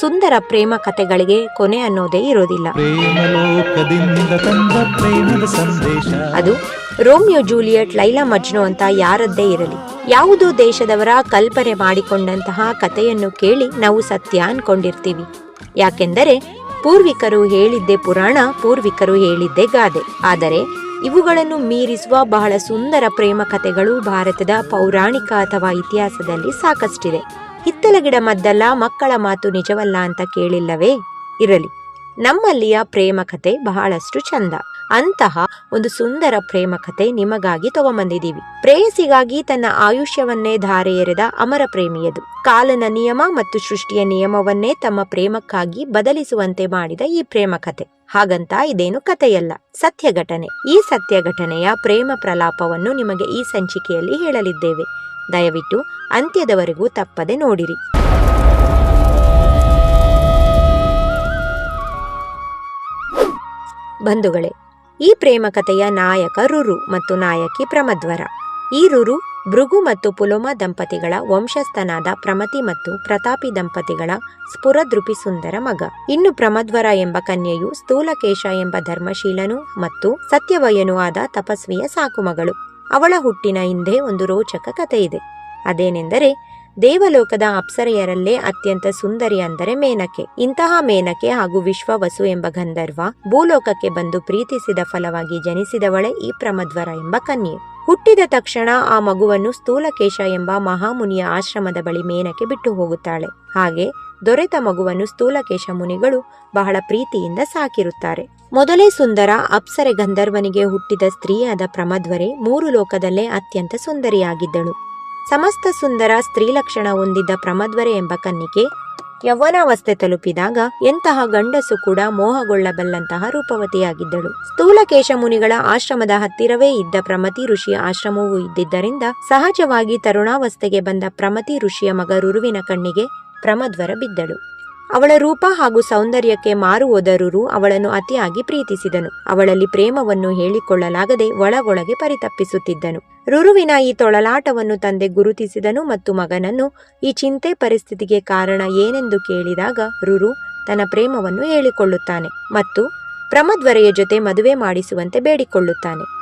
ಸುಂದರ ಪ್ರೇಮ ಕಥೆಗಳಿಗೆ ಕೊನೆ ಅನ್ನೋದೇ ಇರೋದಿಲ್ಲ. ಅದು ರೋಮಿಯೋ ಜೂಲಿಯಟ್ ಲೈಲಾ ಮಜ್ನು ಅಂತ ಯಾರದ್ದೇ ಇರಲಿ. ಯಾವುದೋ ದೇಶದವರ ಕಲ್ಪನೆ ಮಾಡಿಕೊಂಡಂತಹ ಕಥೆಯನ್ನು ಕೇಳಿ ನಾವು ಸತ್ಯ ಅನ್ಕೊಂಡಿರ್ತೀವಿ. ಯಾಕೆಂದರೆ ಪೂರ್ವಿಕರು ಹೇಳಿದ್ದೇ ಪುರಾಣ ಪೂರ್ವಿಕರು ಹೇಳಿದ್ದೇ ಗಾದೆ. ಆದರೆ ಇವುಗಳನ್ನು ಮೀರಿಸುವ ಬಹಳ ಸುಂದರ ಪ್ರೇಮ ಕಥೆಗಳು ಭಾರತದ ಪೌರಾಣಿಕ ಅಥವಾ ಇತಿಹಾಸದಲ್ಲಿ ಸಾಕಷ್ಟಿದೆ ಹಿತ್ತಲ ಗಿಡ ಮದ್ದಲ್ಲ, ಮಕ್ಕಳ ಮಾತು ನಿಜವಲ್ಲ ಅಂತ ಕೇಳಿಲ್ಲವೇ? ಇರಲಿ. ನಮ್ಮಲ್ಲಿಯ ಪ್ರೇಮ ಕಥೆ ಬಹಳಷ್ಟು ಚಂದ. ಅಂತಹ ಒಂದು ಸುಂದರ ಪ್ರೇಮ ಕಥೆ ನಿಮಗಾಗಿ ತಗೊಂಬಂದಿದ್ದೀವಿ. ಪ್ರೇಯಸಿಗಾಗಿ ತನ್ನ ಆಯುಷ್ಯವನ್ನೇ ಧಾರೆ ಎರೆದ ಅಮರ ಪ್ರೇಮಿಯದು. ಕಾಲನ ನಿಯಮ ಮತ್ತು ಸೃಷ್ಟಿಯ ನಿಯಮವನ್ನೇ ತಮ್ಮ ಪ್ರೇಮಕ್ಕಾಗಿ ಬದಲಿಸುವಂತೆ ಮಾಡಿದ ಈ ಪ್ರೇಮ ಕಥೆ ಹಾಗಂತ ಇದೇನು ಕಥೆಯಲ್ಲ. ಸತ್ಯ ಘಟನೆ ಈ ಸತ್ಯ ಘಟನೆಯ ಪ್ರೇಮ ಪ್ರಲಾಪವನ್ನು ನಿಮಗೆ ಈ ಸಂಚಿಕೆಯಲ್ಲಿ ಹೇಳಲಿದ್ದೇವೆ. ದಯವಿಟ್ಟು ಅಂತ್ಯದವರೆಗೂ ತಪ್ಪದೆ ನೋಡಿರಿ. ಬಂಧುಗಳೇ, ಈ ಪ್ರೇಮ ಕಥೆಯ ನಾಯಕ ರುರು ಮತ್ತು ನಾಯಕಿ ಪ್ರಮದ್ವರ. ಈ ರುರು ಭೃಗು ಮತ್ತು ಪುಲೋಮ ದಂಪತಿಗಳ ವಂಶಸ್ಥನಾದ ಪ್ರಮತಿ ಮತ್ತು ಪ್ರತಾಪಿ ದಂಪತಿಗಳ ಸ್ಫುರದೃಪಿ ಸುಂದರ ಮಗ. ಇನ್ನು ಪ್ರಮದ್ವರ ಎಂಬ ಕನ್ಯೆಯು ಸ್ಥೂಲಕೇಶ ಎಂಬ ಧರ್ಮಶೀಲನು ಮತ್ತು ಸತ್ಯವಯನೂ ಆದ ತಪಸ್ವಿಯ ಸಾಕುಮಗಳು ಅವಳ ಹುಟ್ಟಿನ ಹಿಂದೆ ಒಂದು ರೋಚಕ ಕಥೆ ಇದೆ. ಅದೇನೆಂದರೆ, ದೇವಲೋಕದ ಅಪ್ಸರೆಯರಲ್ಲೇ ಅತ್ಯಂತ ಸುಂದರಿ ಅಂದರೆ ಮೇನಕೆ. ಇಂತಹ ಮೇನಕೆ ಹಾಗೂ ವಿಶ್ವವಸು ಎಂಬ ಗಂಧರ್ವ ಭೂಲೋಕಕ್ಕೆ ಬಂದು ಪ್ರೀತಿಸಿದ ಫಲವಾಗಿ ಜನಿಸಿದವಳೆ ಈ ಪ್ರಮದ್ವರ ಎಂಬ ಕನ್ಯೆ. ಹುಟ್ಟಿದ ತಕ್ಷಣ ಆ ಮಗುವನ್ನು ಸ್ಥೂಲಕೇಶ ಎಂಬ ಮಹಾಮುನಿಯ ಆಶ್ರಮದ ಬಳಿ ಮೇನಕೆ ಬಿಟ್ಟು ಹೋಗುತ್ತಾಳೆ. ಹಾಗೆ ದೊರೆತ ಮಗುವನ್ನು ಸ್ಥೂಲಕೇಶ ಮುನಿಗಳು ಬಹಳ ಪ್ರೀತಿಯಿಂದ ಸಾಕಿರುತ್ತಾರೆ. ಮೊದಲೇ ಸುಂದರ ಅಪ್ಸರೆ ಗಂಧರ್ವನಿಗೆ ಹುಟ್ಟಿದ ಸ್ತ್ರೀಯಾದ ಪ್ರಮದ್ವರೆ ಮೂರು ಲೋಕದಲ್ಲೇ ಅತ್ಯಂತ ಸುಂದರಿಯಾಗಿದ್ದಳು. ಸಮಸ್ತ ಸುಂದರ ಸ್ತ್ರೀಲಕ್ಷಣ ಹೊಂದಿದ್ದ ಪ್ರಮದ್ವರೆ ಎಂಬ ಕನ್ನಿಕೆ ಯೌವನಾವಸ್ಥೆ ತಲುಪಿದಾಗ ಎಂತಹ ಗಂಡಸು ಕೂಡ ಮೋಹಗೊಳ್ಳಬಲ್ಲಂತಹ ರೂಪವತಿಯಾಗಿದ್ದಳು. ಸ್ಥೂಲಕೇಶ ಮುನಿಗಳ ಆಶ್ರಮದ ಹತ್ತಿರವೇ ಇದ್ದ ಪ್ರಮತಿ ಋಷಿಯ ಆಶ್ರಮವೂ ಇದ್ದಿದ್ದರಿಂದ ಸಹಜವಾಗಿ ತರುಣಾವಸ್ಥೆಗೆ ಬಂದ ಪ್ರಮತಿ ಋಷಿಯ ಮಗ ರುರುವಿನ ಕಣ್ಣಿಗೆ ಪ್ರಮದ್ವರ ಬಿದ್ದಳು. ಅವಳ ರೂಪ ಹಾಗೂ ಸೌಂದರ್ಯಕ್ಕೆ ಮಾರು ಹೋದರೂರು ಅವಳನ್ನು ಅತಿಯಾಗಿ ಪ್ರೀತಿಸಿದನು. ಅವಳಲ್ಲಿ ಪ್ರೇಮವನ್ನು ಹೇಳಿಕೊಳ್ಳಲಾಗದೆ ಒಳಗೊಳಗೆ ಪರಿತಪ್ಪಿಸುತ್ತಿದ್ದನು ರುರುವಿನ ಈ ತೊಳಲಾಟವನ್ನು ತಂದೆ ಗುರುತಿಸಿದನು ಮತ್ತು ಮಗನನ್ನು ಈ ಚಿಂತೆ ಪರಿಸ್ಥಿತಿಗೆ ಕಾರಣ ಏನೆಂದು ಕೇಳಿದಾಗ ರುರು ತನ್ನ ಪ್ರೇಮವನ್ನು ಹೇಳಿಕೊಳ್ಳುತ್ತಾನೆ ಮತ್ತು ಪ್ರಮದ್ವರೆಯ ಜೊತೆ ಮದುವೆ ಮಾಡಿಸುವಂತೆ ಬೇಡಿಕೊಳ್ಳುತ್ತಾನೆ.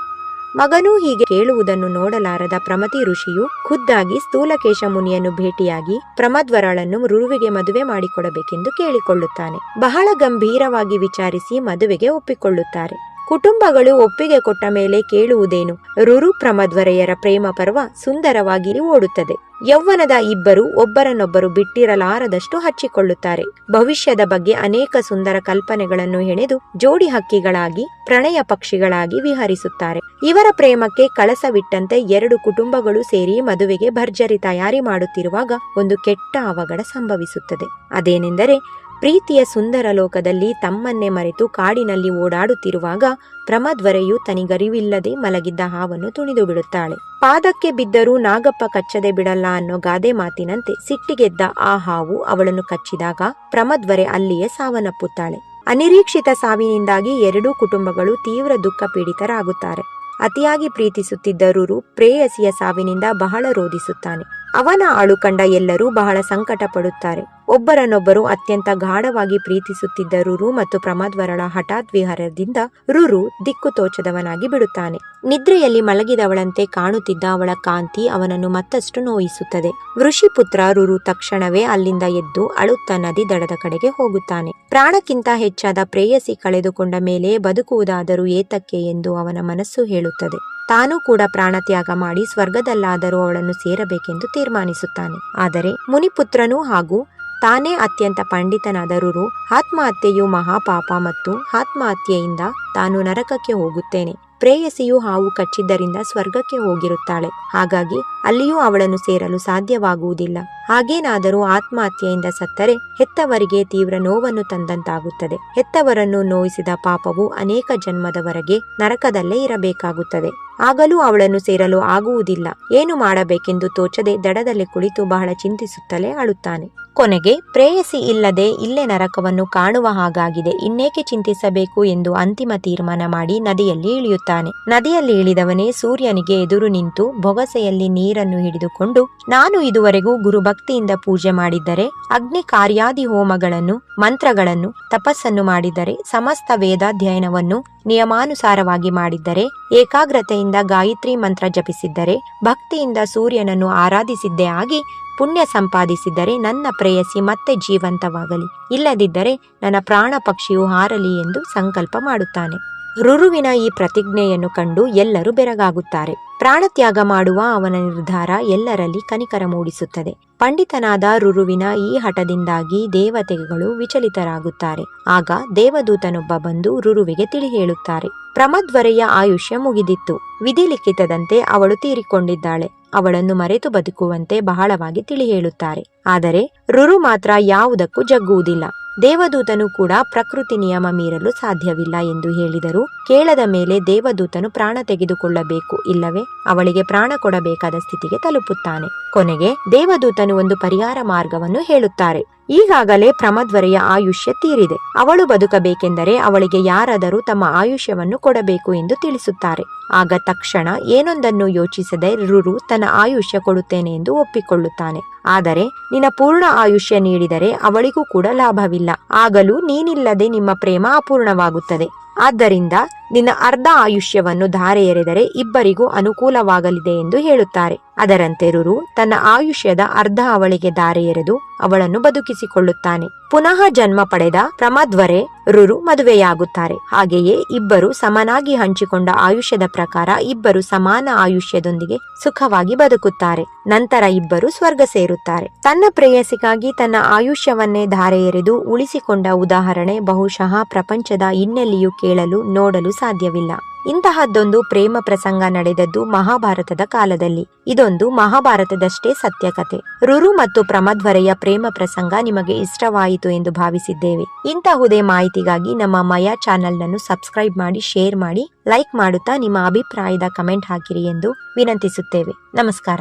ಮಗನೂ ಹೀಗೆ ಕೇಳುವುದನ್ನು ನೋಡಲಾರದ ಪ್ರಮತಿ ಋಷಿಯು ಖುದ್ದಾಗಿ ಸ್ಥೂಲಕೇಶ ಮುನಿಯನ್ನು ಭೇಟಿಯಾಗಿ ಪ್ರಮದ್ವರಳನ್ನು ರುರುವಿಗೆ ಮದುವೆ ಮಾಡಿಕೊಡಬೇಕೆಂದು ಕೇಳಿಕೊಳ್ಳುತ್ತಾನೆ. ಬಹಳ ಗಂಭೀರವಾಗಿ ವಿಚಾರಿಸಿ ಮದುವೆಗೆ ಒಪ್ಪಿಕೊಳ್ಳುತ್ತಾರೆ. ಕುಟುಂಬಗಳು ಒಪ್ಪಿಗೆ ಕೊಟ್ಟ ಮೇಲೆ ಕೇಳುವುದೇನು? ರುರು ಪ್ರಮದ್ವರೆಯರ ಪ್ರೇಮ ಪರ್ವ ಸುಂದರವಾಗಿ ಓಡುತ್ತದೆ. ಯೌವನದ ಇಬ್ಬರು ಒಬ್ಬರನ್ನೊಬ್ಬರು ಬಿಟ್ಟಿರಲಾರದಷ್ಟು ಹಚ್ಚಿಕೊಳ್ಳುತ್ತಾರೆ. ಭವಿಷ್ಯದ ಬಗ್ಗೆ ಅನೇಕ ಸುಂದರ ಕಲ್ಪನೆಗಳನ್ನು ಹೆಣೆದು ಜೋಡಿ ಹಕ್ಕಿಗಳಾಗಿ, ಪ್ರಣಯ ಪಕ್ಷಿಗಳಾಗಿ ವಿಹರಿಸುತ್ತಾರೆ. ಇವರ ಪ್ರೇಮಕ್ಕೆ ಕಳಸವಿಟ್ಟಂತೆ ಎರಡು ಕುಟುಂಬಗಳು ಸೇರಿ ಮದುವೆಗೆ ಭರ್ಜರಿ ತಯಾರಿ ಮಾಡುತ್ತಿರುವಾಗ ಒಂದು ಕೆಟ್ಟ ಅವಘಡ ಸಂಭವಿಸುತ್ತದೆ. ಅದೇನೆಂದರೆ ಪ್ರೀತಿಯ ಸುಂದರ ಲೋಕದಲ್ಲಿ ತಮ್ಮನ್ನೇ ಮರೆತು ಕಾಡಿನಲ್ಲಿ ಓಡಾಡುತ್ತಿರುವಾಗ ಪ್ರಮದ್ವರೆಯು ತನಿಗರಿವಿಲ್ಲದೆ ಮಲಗಿದ್ದ ಹಾವನ್ನು ತುಣಿದು ಬಿಡುತ್ತಾಳೆ. ಪಾದಕ್ಕೆ ಬಿದ್ದರೂ ನಾಗಪ್ಪ ಕಚ್ಚದೆ ಬಿಡಲ್ಲ ಅನ್ನೋ ಗಾದೆ ಮಾತಿನಂತೆ ಸಿಟ್ಟಿಗೆದ್ದ ಆ ಹಾವು ಅವಳನ್ನು ಕಚ್ಚಿದಾಗ ಪ್ರಮದ್ವರೆ ಅಲ್ಲಿಯೇ ಸಾವನ್ನಪ್ಪುತ್ತಾಳೆ. ಅನಿರೀಕ್ಷಿತ ಸಾವಿನಿಂದಾಗಿ ಎರಡೂ ಕುಟುಂಬಗಳು ತೀವ್ರ ದುಃಖ ಪೀಡಿತರಾಗುತ್ತಾರೆ. ಅತಿಯಾಗಿ ಪ್ರೀತಿಸುತ್ತಿದ್ದ ರುರು ಪ್ರೇಯಸಿಯ ಸಾವಿನಿಂದ ಬಹಳ ರೋಧಿಸುತ್ತಾನೆ. ಅವನ ಆಳು ಕಂಡ ಎಲ್ಲರೂ ಬಹಳ ಸಂಕಟ ಪಡುತ್ತಾರೆ ಒಬ್ಬರನ್ನೊಬ್ಬರು ಅತ್ಯಂತ ಗಾಢವಾಗಿ ಪ್ರೀತಿಸುತ್ತಿದ್ದ ರುರು ಮತ್ತು ಪ್ರಮದ್ವರಳ ಹಠಾತ್ ವಿಹಾರದಿಂದ ರುರು ದಿಕ್ಕು ತೋಚದವನಾಗಿ ಬಿಡುತ್ತಾನೆ. ನಿದ್ರೆಯಲ್ಲಿ ಮಲಗಿದವಳಂತೆ ಕಾಣುತ್ತಿದ್ದ ಅವಳ ಕಾಂತಿ ಅವನನ್ನು ಮತ್ತಷ್ಟು ನೋಯಿಸುತ್ತದೆ. ವೃಷಿಪುತ್ರ ರುರು ತಕ್ಷಣವೇ ಅಲ್ಲಿಂದ ಎದ್ದು ಅಳುತ್ತ ನದಿ ದಡದ ಕಡೆಗೆ ಹೋಗುತ್ತಾನೆ. ಪ್ರಾಣಕ್ಕಿಂತ ಹೆಚ್ಚಾದ ಪ್ರೇಯಸಿ ಕಳೆದುಕೊಂಡ ಮೇಲೆ ಬದುಕುವುದಾದರೂ ಏತಕ್ಕೆ ಎಂದು ಅವನ ಮನಸ್ಸು ಹೇಳುತ್ತದೆ. ತಾನೂ ಕೂಡ ಪ್ರಾಣತ್ಯಾಗ ಮಾಡಿ ಸ್ವರ್ಗದಲ್ಲಾದರೂ ಅವಳನ್ನು ಸೇರಬೇಕೆಂದು ತೀರ್ಮಾನಿಸುತ್ತಾನೆ. ಆದರೆ ಮುನಿಪುತ್ರನೂ ಹಾಗೂ ತಾನೇ ಅತ್ಯಂತ ಪಂಡಿತನಾದ ರುರು ಆತ್ಮಹತ್ಯೆಯು ಮಹಾಪಾಪ ಮತ್ತು ಆತ್ಮಹತ್ಯೆಯಿಂದ ತಾನು ನರಕಕ್ಕೆ ಹೋಗುತ್ತೇನೆ. ಪ್ರೇಯಸಿಯು ಹಾವು ಕಚ್ಚಿದ್ದರಿಂದ ಸ್ವರ್ಗಕ್ಕೆ ಹೋಗಿರುತ್ತಾಳೆ. ಹಾಗಾಗಿ ಅಲ್ಲಿಯೂ ಅವಳನ್ನು ಸೇರಲು ಸಾಧ್ಯವಾಗುವುದಿಲ್ಲ. ಹಾಗೇನಾದರೂ ಆತ್ಮಹತ್ಯೆಯಿಂದ ಸತ್ತರೆ ಹೆತ್ತವರಿಗೆ ತೀವ್ರ ನೋವನ್ನು ತಂದಂತಾಗುತ್ತದೆ. ಹೆತ್ತವರನ್ನು ನೋಯಿಸಿದ ಪಾಪವು ಅನೇಕ ಜನ್ಮದವರೆಗೆ ನರಕದಲ್ಲೇ ಇರಬೇಕಾಗುತ್ತದೆ. ಆಗಲೂ ಅವಳನ್ನು ಸೇರಲು ಆಗುವುದಿಲ್ಲ. ಏನು ಮಾಡಬೇಕೆಂದು ತೋಚದೆ ದಡದಲ್ಲಿ ಕುಳಿತು ಬಹಳ ಚಿಂತಿಸುತ್ತಲೇ ಅಳುತ್ತಾನೆ. ಕೊನೆಗೆ ಪ್ರೇಯಸಿ ಇಲ್ಲದೆ ಇಲ್ಲೇ ನರಕವನ್ನು ಕಾಣುವ ಹಾಗಾಗಿದೆ. ಇನ್ನೇಕೆ ಚಿಂತಿಸಬೇಕು ಎಂದು ಅಂತಿಮ ತೀರ್ಮಾನ ಮಾಡಿ ನದಿಯಲ್ಲಿ ಇಳಿಯುತ್ತಾನೆ. ನದಿಯಲ್ಲಿ ಇಳಿದವನೇ ಸೂರ್ಯನಿಗೆ ಎದುರು ನಿಂತು ಬೊಗಸೆಯಲ್ಲಿ ನೀರನ್ನು ಹಿಡಿದುಕೊಂಡು, ನಾನು ಇದುವರೆಗೂ ಗುರುಭಕ್ತಿಯಿಂದ ಪೂಜೆ ಮಾಡಿದ್ದರೆ, ಅಗ್ನಿ ಕಾರ್ಯಾದಿ ಹೋಮಗಳನ್ನು ಮಂತ್ರಗಳನ್ನು, ತಪಸ್ಸನ್ನು ಮಾಡಿದರೆ, ಸಮಸ್ತ ವೇದಾಧ್ಯಯನವನ್ನು ನಿಯಮಾನುಸಾರವಾಗಿ ಮಾಡಿದ್ದರೆ, ಏಕಾಗ್ರತೆಯಿಂದ ಗಾಯತ್ರಿ ಮಂತ್ರ ಜಪಿಸಿದ್ದರೆ, ಭಕ್ತಿಯಿಂದ ಸೂರ್ಯನನ್ನು ಆರಾಧಿಸಿದ್ದೇ ಆಗಿ ಪುಣ್ಯ ಸಂಪಾದಿಸಿದರೆ ನನ್ನ ಪ್ರೇಯಸಿ ಮತ್ತೆ ಜೀವಂತವಾಗಲಿ. ಇಲ್ಲದಿದ್ದರೆ ನನ್ನ ಪ್ರಾಣ ಪಕ್ಷಿಯು ಹಾರಲಿ ಎಂದು ಸಂಕಲ್ಪ ಮಾಡುತ್ತಾನೆ. ರುರುವಿನ ಈ ಪ್ರತಿಜ್ಞೆಯನ್ನು ಕಂಡು ಎಲ್ಲರೂ ಬೆರಗಾಗುತ್ತಾರೆ. ಪ್ರಾಣತ್ಯಾಗ ಮಾಡುವ ಅವನ ನಿರ್ಧಾರ ಎಲ್ಲರಲ್ಲಿ ಕನಿಕರ ಮೂಡಿಸುತ್ತದೆ. ಪಂಡಿತನಾದ ರುರುವಿನ ಈ ಹಠದಿಂದಾಗಿ ದೇವತೆಗಳು ವಿಚಲಿತರಾಗುತ್ತಾರೆ. ಆಗ ದೇವದೂತನೊಬ್ಬ ಬಂದು ರುರುವಿಗೆ ತಿಳಿ ಹೇಳುತ್ತಾರೆ, ಪ್ರಮದ್ವರೆಯ ಆಯುಷ್ಯ ಮುಗಿದಿತ್ತು. ವಿಧಿಲಿಖಿತದಂತೆ ಅವಳು ತೀರಿಕೊಂಡಿದ್ದಾಳೆ. ಅವಳನ್ನು ಮರೆತು ಬದುಕುವಂತೆ ಬಹಳವಾಗಿ ತಿಳಿ ಹೇಳುತ್ತಾರೆ. ಆದರೆ ರುರು ಮಾತ್ರ ಯಾವುದಕ್ಕೂ ಜಗ್ಗುವುದಿಲ್ಲ. ದೇವದೂತನು ಕೂಡ ಪ್ರಕೃತಿ ನಿಯಮ ಮೀರಲು ಸಾಧ್ಯವಿಲ್ಲ ಎಂದು ಹೇಳಿದರು. ಕೇಳದ ಮೇಲೆ ದೇವದೂತನು ಪ್ರಾಣ ತೆಗೆದುಕೊಳ್ಳಬೇಕು, ಇಲ್ಲವೇ? ಅವಳಿಗೆ ಪ್ರಾಣ ಕೊಡಬೇಕಾದ ಸ್ಥಿತಿಗೆ ತಲುಪುತ್ತಾನೆ. ಕೊನೆಗೆ ದೇವದೂತನು ಒಂದು ಪರಿಹಾರ ಮಾರ್ಗವನ್ನು ಹೇಳುತ್ತಾರೆ. ಈಗಾಗಲೇ ಪ್ರಮದ್ವರೆಯ ಆಯುಷ್ಯ ತೀರಿದೆ. ಅವಳು ಬದುಕಬೇಕೆಂದರೆ ಅವಳಿಗೆ ಯಾರಾದರೂ ತಮ್ಮ ಆಯುಷ್ಯವನ್ನು ಕೊಡಬೇಕು ಎಂದು ತಿಳಿಸುತ್ತಾರೆ. ಆಗ ತಕ್ಷಣ ಏನೊಂದನ್ನು ಯೋಚಿಸದೆ ರುರು ತನ್ನ ಆಯುಷ್ಯ ಕೊಡುತ್ತೇನೆ ಎಂದು ಒಪ್ಪಿಕೊಳ್ಳುತ್ತಾನೆ. ಆದರೆ, ನಿನ್ನ ಪೂರ್ಣ ಆಯುಷ್ಯ ನೀಡಿದರೆ ಅವಳಿಗೂ ಕೂಡ ಲಾಭವಿಲ್ಲ. ಆಗಲೂ ನೀನಿಲ್ಲದೆ ನಿಮ್ಮ ಪ್ರೇಮ ಅಪೂರ್ಣವಾಗುತ್ತದೆ. ಆದ್ದರಿಂದ ನಿನ್ನ ಅರ್ಧ ಆಯುಷ್ಯವನ್ನು ಧಾರೆ ಎರೆದರೆ ಇಬ್ಬರಿಗೂ ಅನುಕೂಲವಾಗಲಿದೆ ಎಂದು ಹೇಳುತ್ತಾರೆ. ಅದರಂತೆ ರುರು ತನ್ನ ಆಯುಷ್ಯದ ಅರ್ಧ ಅವಳಿಗೆ ಧಾರೆ ಎರೆದು ಅವಳನ್ನು ಬದುಕಿಸಿಕೊಳ್ಳುತ್ತಾನೆ. ಪುನಃ ಜನ್ಮ ಪಡೆದ ಪ್ರಮದ್ವರೆ ರುರು ಮದುವೆಯಾಗುತ್ತಾರೆ. ಹಾಗೆಯೇ ಇಬ್ಬರು ಸಮನಾಗಿ ಹಂಚಿಕೊಂಡ ಆಯುಷ್ಯದ ಪ್ರಕಾರ ಇಬ್ಬರು ಸಮಾನ ಆಯುಷ್ಯದೊಂದಿಗೆ ಸುಖವಾಗಿ ಬದುಕುತ್ತಾರೆ. ನಂತರ ಇಬ್ಬರು ಸ್ವರ್ಗ ಸೇರುತ್ತಾರೆ. ತನ್ನ ಪ್ರೇಯಸಿಗಾಗಿ ತನ್ನ ಆಯುಷ್ಯವನ್ನೇ ಧಾರೆ ಎರೆದು ಉಳಿಸಿಕೊಂಡ ಉದಾಹರಣೆ ಬಹುಶಃ ಪ್ರಪಂಚದ ಇನ್ನೆಲ್ಲಿಯೂ ಕೇಳಲು, ನೋಡಲು ಸಾಧ್ಯವಿಲ್ಲ. ಇಂತಹದ್ದೊಂದು ಪ್ರೇಮ ಪ್ರಸಂಗ ನಡೆದದ್ದು ಮಹಾಭಾರತದ ಕಾಲದಲ್ಲಿ. ಇದೊಂದು ಮಹಾಭಾರತದಷ್ಟೇ ಸತ್ಯಕತೆ. ರುರು ಮತ್ತು ಪ್ರಮದ್ವರೆಯ ಪ್ರೇಮ ಪ್ರಸಂಗ ನಿಮಗೆ ಇಷ್ಟವಾಯಿತು ಎಂದು ಭಾವಿಸಿದ್ದೇವೆ. ಇಂತಹುದೇ ಮಾಹಿತಿಗಾಗಿ ನಮ್ಮ ಮಯಾ ಚಾನೆಲ್ನನ್ನು ಸಬ್ಸ್ಕ್ರೈಬ್ ಮಾಡಿ, ಶೇರ್ ಮಾಡಿ, ಲೈಕ್ ಮಾಡುತ್ತಾ ನಿಮ್ಮ ಅಭಿಪ್ರಾಯದ ಕಮೆಂಟ್ ಹಾಕಿರಿ ಎಂದು ವಿನಂತಿಸುತ್ತೇವೆ. ನಮಸ್ಕಾರ.